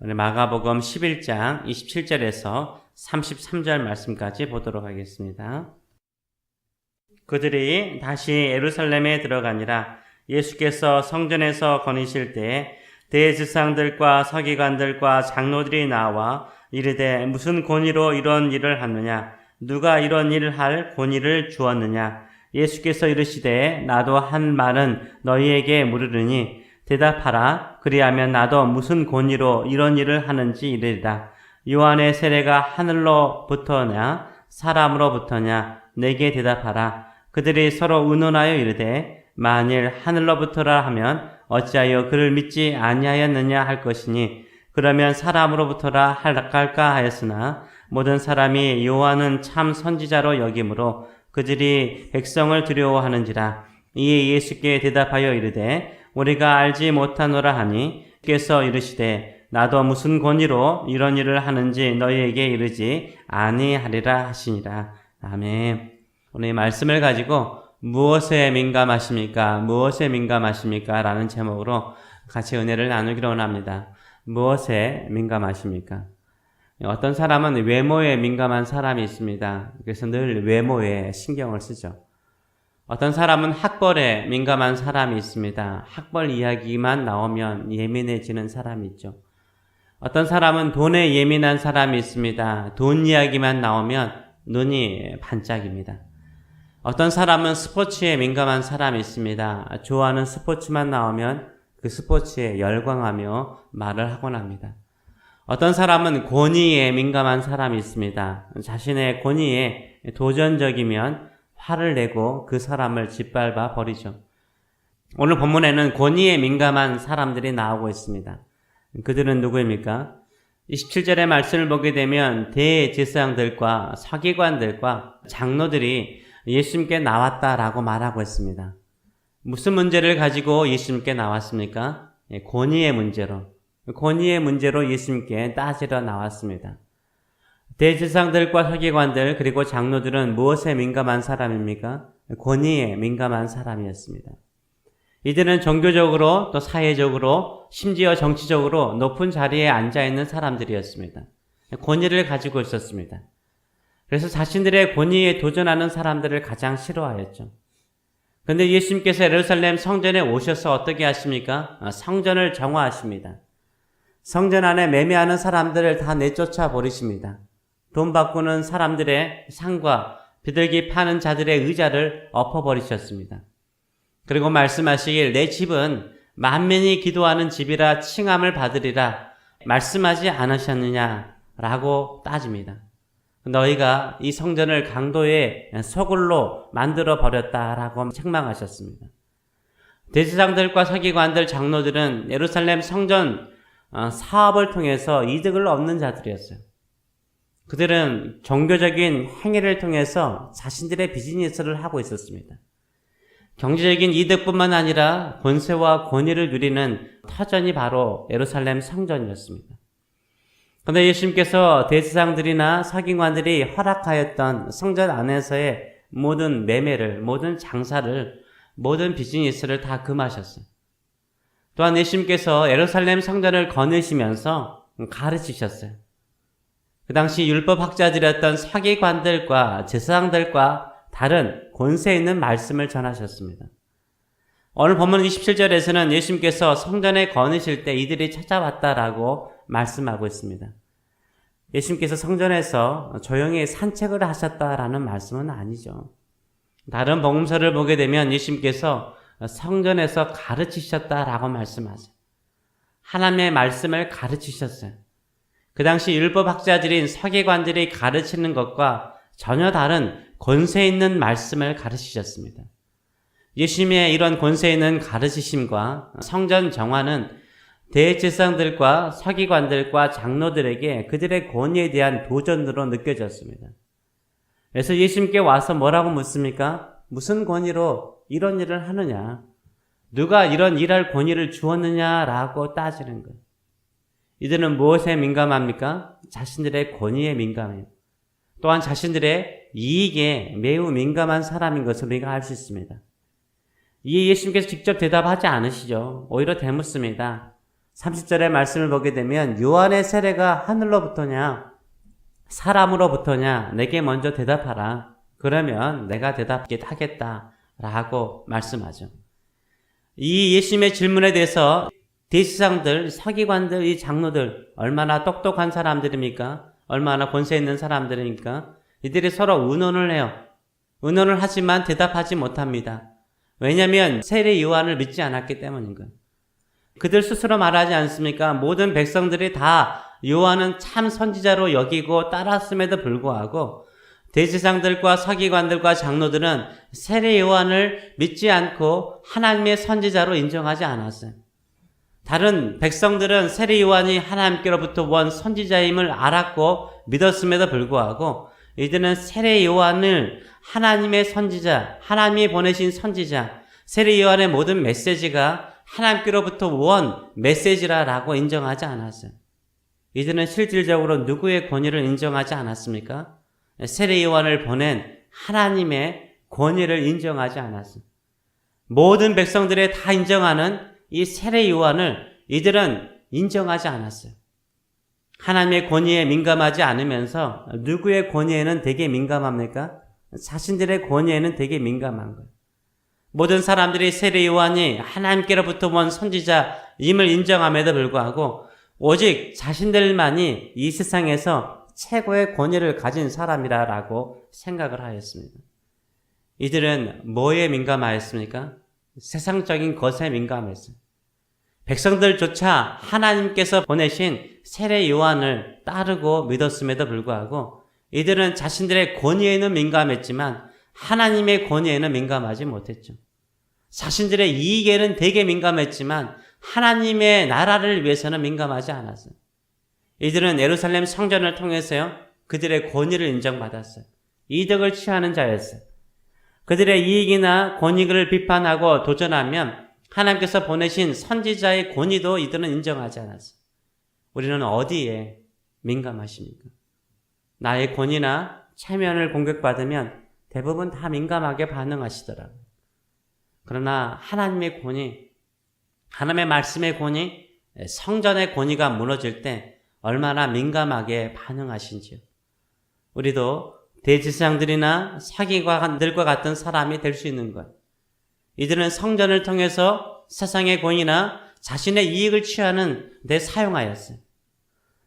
마가복음 11장 27절에서 33절 말씀까지 보도록 하겠습니다. 그들이 다시 예루살렘에 들어가니라. 예수께서 성전에서 거니실 때 대지상들과 서기관들과 장로들이 나와 이르되 무슨 권위로 이런 일을 하느냐? 누가 이런 일을 할 권위를 주었느냐? 예수께서 이르시되 나도 한 말은 너희에게 물으르니 대답하라. 그리하면 나도 무슨 권위로 이런 일을 하는지 이르리라. 요한의 세례가 하늘로부터냐 사람으로부터냐 내게 대답하라. 그들이 서로 의논하여 이르되 만일 하늘로부터라 하면 어찌하여 그를 믿지 아니하였느냐 할 것이니 그러면 사람으로부터라 할까 하였으나 모든 사람이 요한은 참 선지자로 여김으로 그들이 백성을 두려워하는지라. 이에 예수께 대답하여 이르되 우리가 알지 못하노라 하니 께서 이르시되 나도 무슨 권위로 이런 일을 하는지 너희에게 이르지 아니하리라 하시니라 아멘 오늘 이 말씀을 가지고 무엇에 민감하십니까? 무엇에 민감하십니까? 라는 제목으로 같이 은혜를 나누기로 원합니다. 무엇에 민감하십니까? 어떤 사람은 외모에 민감한 사람이 있습니다. 그래서 늘 외모에 신경을 쓰죠. 어떤 사람은 학벌에 민감한 사람이 있습니다. 학벌 이야기만 나오면 예민해지는 사람이 있죠. 어떤 사람은 돈에 예민한 사람이 있습니다. 돈 이야기만 나오면 눈이 반짝입니다. 어떤 사람은 스포츠에 민감한 사람이 있습니다. 좋아하는 스포츠만 나오면 그 스포츠에 열광하며 말을 하곤 합니다. 어떤 사람은 권위에 민감한 사람이 있습니다. 자신의 권위에 도전적이면 화를 내고 그 사람을 짓밟아 버리죠. 오늘 본문에는 권위에 민감한 사람들이 나오고 있습니다. 그들은 누구입니까? 27절의 말씀을 보게 되면 대제사장들과 서기관들과 장로들이 예수님께 나왔다라고 말하고 있습니다. 무슨 문제를 가지고 예수님께 나왔습니까? 예, 권위의 문제로. 권위의 문제로 예수님께 따지러 나왔습니다. 대제사장들과 서기관들 그리고 장로들은 무엇에 민감한 사람입니까? 권위에 민감한 사람이었습니다. 이들은 종교적으로 또 사회적으로 심지어 정치적으로 높은 자리에 앉아 있는 사람들이었습니다. 권위를 가지고 있었습니다. 그래서 자신들의 권위에 도전하는 사람들을 가장 싫어하였죠. 그런데 예수님께서 예루살렘 성전에 오셔서 어떻게 하십니까? 성전을 정화하십니다. 성전 안에 매매하는 사람들을 다 내쫓아 버리십니다. 돈 바꾸는 사람들의 상과 비둘기 파는 자들의 의자를 엎어버리셨습니다. 그리고 말씀하시길 내 집은 만면이 기도하는 집이라 칭함을 받으리라 말씀하지 않으셨느냐라고 따집니다. 너희가 이 성전을 강도의 소굴로 만들어 버렸다라고 책망하셨습니다. 대제사장들과 서기관들 장로들은 예루살렘 성전 어, 사업을 통해서 이득을 얻는 자들이었어요. 그들은 종교적인 행위를 통해서 자신들의 비즈니스를 하고 있었습니다. 경제적인 이득뿐만 아니라 권세와 권위를 누리는 터전이 바로 예루살렘 성전이었습니다. 그런데 예수님께서 대세상들이나 서기관들이 허락하였던 성전 안에서의 모든 매매를, 모든 장사를, 모든 비즈니스를 다 금하셨어요. 또한 예수님께서 예루살렘 성전을 거느시면서 가르치셨어요. 그 당시 율법학자들이었던 서기관들과 제사장들과 다른 권세 있는 말씀을 전하셨습니다. 오늘 본문 27절에서는 예수님께서 성전에 거느실 때 이들이 찾아왔다라고 말씀하고 있습니다. 예수님께서 성전에서 조용히 산책을 하셨다라는 말씀은 아니죠. 다른 복음서를 보게 되면 예수님께서 성전에서 가르치셨다라고 말씀하세요. 하나님의 말씀을 가르치셨어요. 그 당시 율법학자들인 서기관들이 가르치는 것과 전혀 다른 권세 있는 말씀을 가르치셨습니다. 예수님의 이런 권세 있는 가르치심과 성전 정화는 대제사장들과 서기관들과 장로들에게 그들의 권위에 대한 도전으로 느껴졌습니다. 그래서 예수님께 와서 뭐라고 묻습니까? 무슨 권위로 이런 일을 하느냐? 누가 이런 일할 권위를 주었느냐라고 따지는 거예요. 이들은 무엇에 민감합니까? 자신들의 권위에 민감해요. 또한 자신들의 이익에 매우 민감한 사람인 것을 우리가 알 수 있습니다. 이에 예수님께서 직접 대답하지 않으시죠. 오히려 대묻습니다. 30절의 말씀을 보게 되면 요한의 세례가 하늘로부터냐 사람으로부터냐 내게 먼저 대답하라. 그러면 내가 대답하게 하겠다. 라고 말씀하죠. 이 예수님의 질문에 대해서 대시상들, 서기관들, 이 장로들 얼마나 똑똑한 사람들입니까? 얼마나 권세 있는 사람들입니까? 이들이 서로 의논을 해요. 의논을 하지만 대답하지 못합니다. 왜냐하면 세례 요한을 믿지 않았기 때문인 거예요. 그들 스스로 말하지 않습니까? 모든 백성들이 다 요한은 참 선지자로 여기고 따랐음에도 불구하고 대지상들과 서기관들과 장로들은 세례 요한을 믿지 않고 하나님의 선지자로 인정하지 않았어요. 다른 백성들은 세례 요한이 하나님께로부터 온 선지자임을 알았고 믿었음에도 불구하고 이들은 세례 요한을 하나님의 선지자, 하나님이 보내신 선지자, 세례 요한의 모든 메시지가 하나님께로부터 온 메시지라라고 인정하지 않았어요. 이들은 실질적으로 누구의 권위를 인정하지 않았습니까? 세례 요한을 보낸 하나님의 권위를 인정하지 않았어요. 모든 백성들의 다 인정하는 이 세례 요한을 이들은 인정하지 않았어요. 하나님의 권위에 민감하지 않으면서 누구의 권위에는 되게 민감합니까? 자신들의 권위에는 되게 민감한 거예요. 모든 사람들이 세례 요한이 하나님께로부터 온 선지자임을 인정함에도 불구하고 오직 자신들만이 이 세상에서 최고의 권위를 가진 사람이라라고 생각을 하였습니다. 이들은 뭐에 민감하였습니까? 세상적인 것에 민감했어요. 백성들조차 하나님께서 보내신 세례 요한을 따르고 믿었음에도 불구하고 이들은 자신들의 권위에는 민감했지만 하나님의 권위에는 민감하지 못했죠. 자신들의 이익에는 되게 민감했지만 하나님의 나라를 위해서는 민감하지 않았어요. 이들은 예루살렘 성전을 통해서요, 그들의 권위를 인정받았어요. 이득을 취하는 자였어요. 그들의 이익이나 권익을 비판하고 도전하면 하나님께서 보내신 선지자의 권위도 이들은 인정하지 않았어요. 우리는 어디에 민감하십니까? 나의 권위나 체면을 공격받으면 대부분 다 민감하게 반응하시더라고요. 그러나 하나님의 권위, 하나님의 말씀의 권위, 성전의 권위가 무너질 때 얼마나 민감하게 반응하신지요. 우리도 대지상들이나 사기관들과 같은 사람이 될 수 있는 것. 이들은 성전을 통해서 세상의 권위나 자신의 이익을 취하는 데 사용하였어요.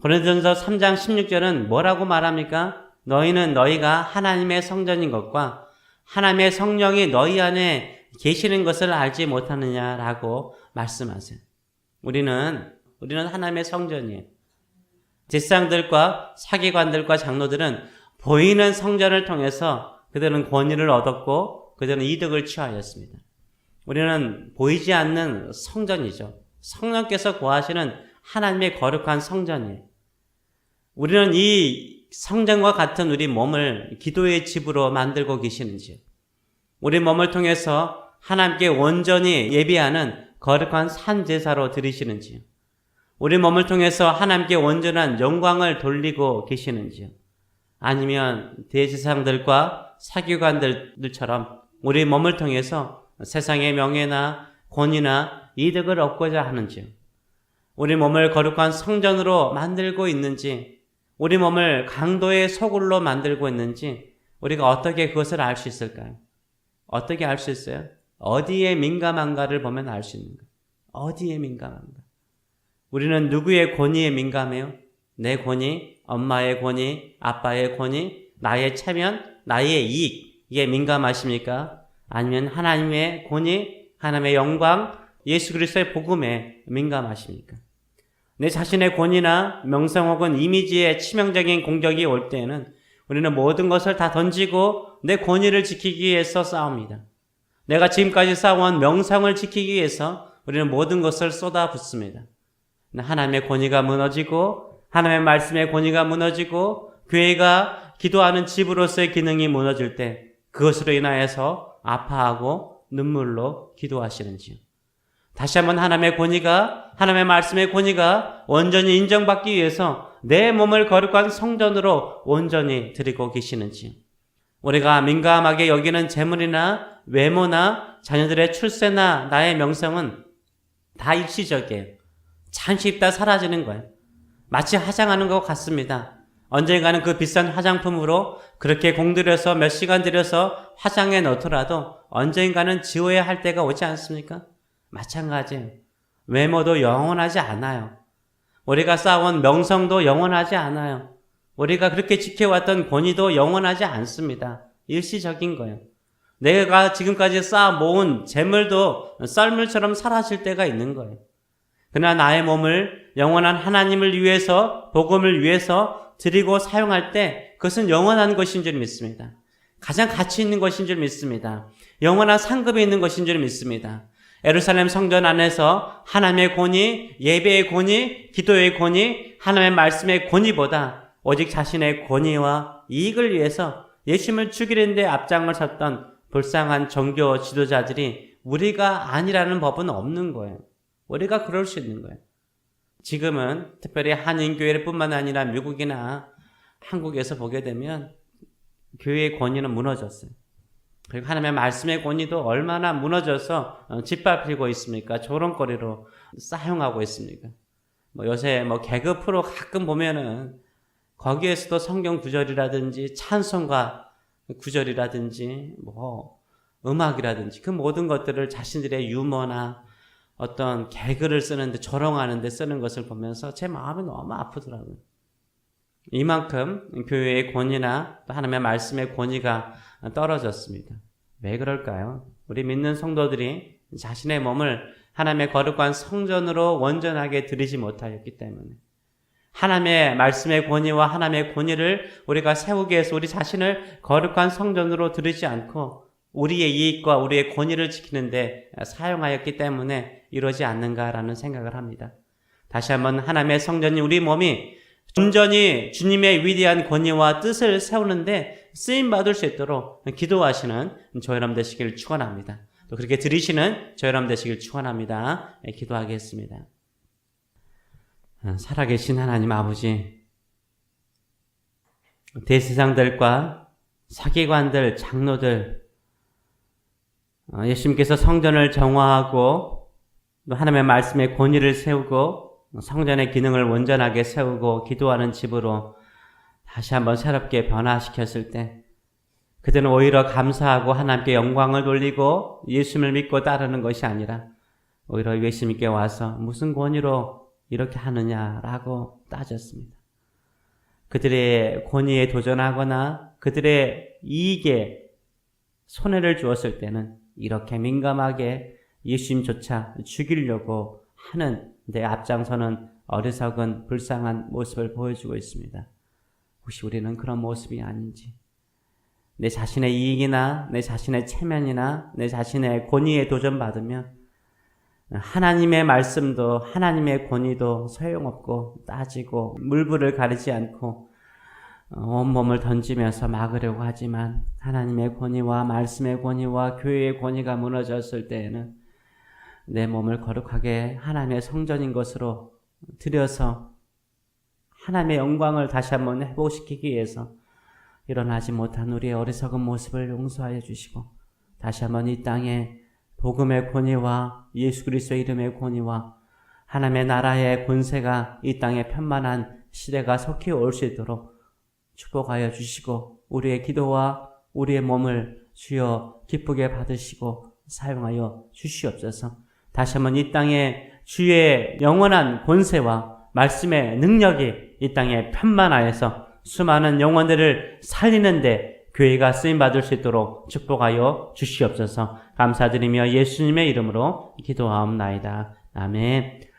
고린도전서 3장 16절은 뭐라고 말합니까? 너희는 너희가 하나님의 성전인 것과 하나님의 성령이 너희 안에 계시는 것을 알지 못하느냐라고 말씀하세요. 우리는 우리는 하나님의 성전이에요. 제사장들과 사기관들과 장로들은 보이는 성전을 통해서 그들은 권위를 얻었고 그들은 이득을 취하였습니다. 우리는 보이지 않는 성전이죠. 성령께서 구하시는 하나님의 거룩한 성전이에요. 우리는 이 성전과 같은 우리 몸을 기도의 집으로 만들고 계시는지요. 우리 몸을 통해서 하나님께 온전히 예비하는 거룩한 산 제사로 드리시는지요. 우리 몸을 통해서 하나님께 온전한 영광을 돌리고 계시는지요. 아니면 대지상들과 사기관들처럼 우리 몸을 통해서 세상의 명예나 권위나 이득을 얻고자 하는지요. 우리 몸을 거룩한 성전으로 만들고 있는지, 우리 몸을 강도의 소굴로 만들고 있는지, 우리가 어떻게 그것을 알 수 있을까요? 어떻게 알 수 있어요? 어디에 민감한가를 보면 알 수 있는 거예요. 어디에 민감한가? 우리는 누구의 권위에 민감해요? 내 권위, 엄마의 권위, 아빠의 권위, 나의 체면, 나의 이익, 이게 민감하십니까? 아니면 하나님의 권위, 하나님의 영광, 예수 그리스도의 복음에 민감하십니까? 내 자신의 권위나 명성 혹은 이미지의 치명적인 공격이 올 때에는 우리는 모든 것을 다 던지고 내 권위를 지키기 위해서 싸웁니다. 내가 지금까지 쌓아온 명성을 지키기 위해서 우리는 모든 것을 쏟아붓습니다. 하나님의 권위가 무너지고 하나님의 말씀의 권위가 무너지고 교회가 기도하는 집으로서의 기능이 무너질 때 그것으로 인하여서 아파하고 눈물로 기도하시는지요. 다시 한번 하나님의 권위가 하나님의 말씀의 권위가 온전히 인정받기 위해서 내 몸을 거룩한 성전으로 온전히 드리고 계시는지 우리가 민감하게 여기는 재물이나 외모나 자녀들의 출세나 나의 명성은 다 일시적이에요. 잠시 있다 사라지는 거예요. 마치 화장하는 것 같습니다. 언젠가는 그 비싼 화장품으로 그렇게 공들여서 몇 시간 들여서 화장해 놓더라도 언젠가는 지워야 할 때가 오지 않습니까? 마찬가지예요. 외모도 영원하지 않아요. 우리가 쌓아온 명성도 영원하지 않아요. 우리가 그렇게 지켜왔던 권위도 영원하지 않습니다. 일시적인 거예요. 내가 지금까지 쌓아 모은 재물도 썰물처럼 사라질 때가 있는 거예요. 그러나 나의 몸을 영원한 하나님을 위해서, 복음을 위해서 드리고 사용할 때 그것은 영원한 것인 줄 믿습니다. 가장 가치 있는 것인 줄 믿습니다. 영원한 상급이 있는 것인 줄 믿습니다. 에루살렘 성전 안에서 하나님의 권위, 예배의 권위, 기도의 권위, 하나님의 말씀의 권위보다 오직 자신의 권위와 이익을 위해서 예수님을 죽이는데 앞장을 섰던 불쌍한 종교 지도자들이 우리가 아니라는 법은 없는 거예요. 우리가 그럴 수 있는 거예요. 지금은 특별히 한인교회뿐만 아니라 미국이나 한국에서 보게 되면 교회의 권위는 무너졌어요. 그리고 하나님의 말씀의 권위도 얼마나 무너져서 어, 짓밟히고 있습니까? 조롱거리로 사용하고 있습니까? 뭐 요새 뭐 개그 프로 가끔 보면은 거기에서도 성경 구절이라든지 찬송가 구절이라든지 뭐 음악이라든지 그 모든 것들을 자신들의 유머나 어떤 개그를 쓰는데 조롱하는데 쓰는 것을 보면서 제 마음이 너무 아프더라고요. 이만큼 교회의 권위나 또 하나님의 말씀의 권위가 떨어졌습니다. 왜 그럴까요? 우리 믿는 성도들이 자신의 몸을 하나님의 거룩한 성전으로 원전하게 들이지 못하였기 때문에 하나님의 말씀의 권위와 하나님의 권위를 우리가 세우기 위해서 우리 자신을 거룩한 성전으로 들이지 않고 우리의 이익과 우리의 권위를 지키는데 사용하였기 때문에 이러지 않는가라는 생각을 합니다. 다시 한번 하나님의 성전이 우리 몸이 온전히 주님의 위대한 권위와 뜻을 세우는데 쓰임 받을 수 있도록 기도하시는 저 여러분 되시길 축원합니다. 또 그렇게 들으시는 저 여러분 되시길 축원합니다. 네, 기도하겠습니다. 살아계신 하나님 아버지, 대세상들과 사기관들, 장로들, 어, 예수님께서 성전을 정화하고 또 하나님의 말씀의 권위를 세우고 성전의 기능을 온전하게 세우고 기도하는 집으로 다시 한번 새롭게 변화시켰을 때 그들은 오히려 감사하고 하나님께 영광을 돌리고 예수님을 믿고 따르는 것이 아니라 오히려 예수님께 와서 무슨 권위로 이렇게 하느냐라고 따졌습니다. 그들의 권위에 도전하거나 그들의 이익에 손해를 주었을 때는 이렇게 민감하게 예수님조차 죽이려고 하는 내 앞장서는 어리석은 불쌍한 모습을 보여주고 있습니다. 혹시 우리는 그런 모습이 아닌지, 내 자신의 이익이나 내 자신의 체면이나 내 자신의 권위에 도전받으면 하나님의 말씀도 하나님의 권위도 소용없고 따지고 물불을 가리지 않고 온몸을 던지면서 막으려고 하지만 하나님의 권위와 말씀의 권위와 교회의 권위가 무너졌을 때에는 내 몸을 거룩하게 하나님의 성전인 것으로 들여서 하나님의 영광을 다시 한번 회복시키기 위해서 일어나지 못한 우리의 어리석은 모습을 용서하여 주시고 다시 한번 이 땅에 복음의 권위와 예수 그리스도의 이름의 권위와 하나님의 나라의 권세가 이 땅에 편만한 시대가 속히 올 수 있도록 축복하여 주시고 우리의 기도와 우리의 몸을 주여 기쁘게 받으시고 사용하여 주시옵소서. 다시 한번 이 땅에 주의 영원한 권세와 말씀의 능력이 이 땅에 편만하여서 수많은 영혼들을 살리는데 교회가 쓰임 받을 수 있도록 축복하여 주시옵소서. 감사드리며 예수님의 이름으로 기도하옵나이다. 아멘.